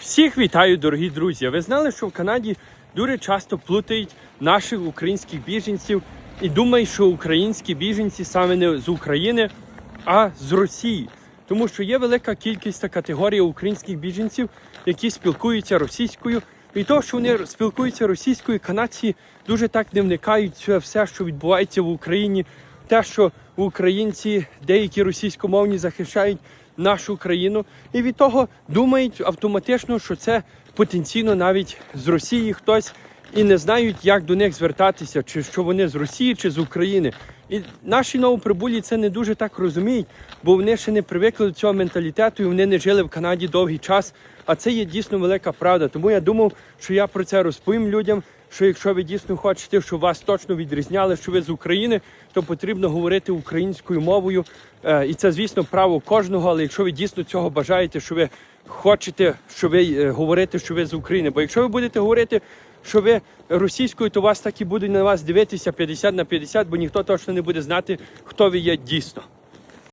Всіх вітаю, дорогі друзі. Ви знали, що в Канаді дуже часто плутають наших українських біженців і думають, що українські біженці саме не з України, а з Росії. Тому що є велика кількість та категорія українських біженців, які спілкуються російською. І того, що вони спілкуються російською, канадці дуже так не вникають в все, що відбувається в Україні. Те, що українці деякі російськомовні захищають нашу країну, і від того думають автоматично, що це потенційно навіть з Росії хтось і не знають, як до них звертатися, чи що вони з Росії, чи з України. І наші новоприбулі це не дуже так розуміють, бо вони ще не привикли до цього менталітету і вони не жили в Канаді довгий час. А це є дійсно велика правда. Тому я думав, що я про це розповім людям. Що якщо ви дійсно хочете, щоб вас точно відрізняли, що ви з України, то потрібно говорити українською мовою. Е, І це, звісно, право кожного. Але якщо ви дійсно цього бажаєте, що ви хочете, що ви говорите, говорити, що ви з України. Бо якщо ви будете говорити, що ви російською, то вас так і будуть на вас дивитися 50 на 50, бо ніхто точно не буде знати, хто ви є дійсно.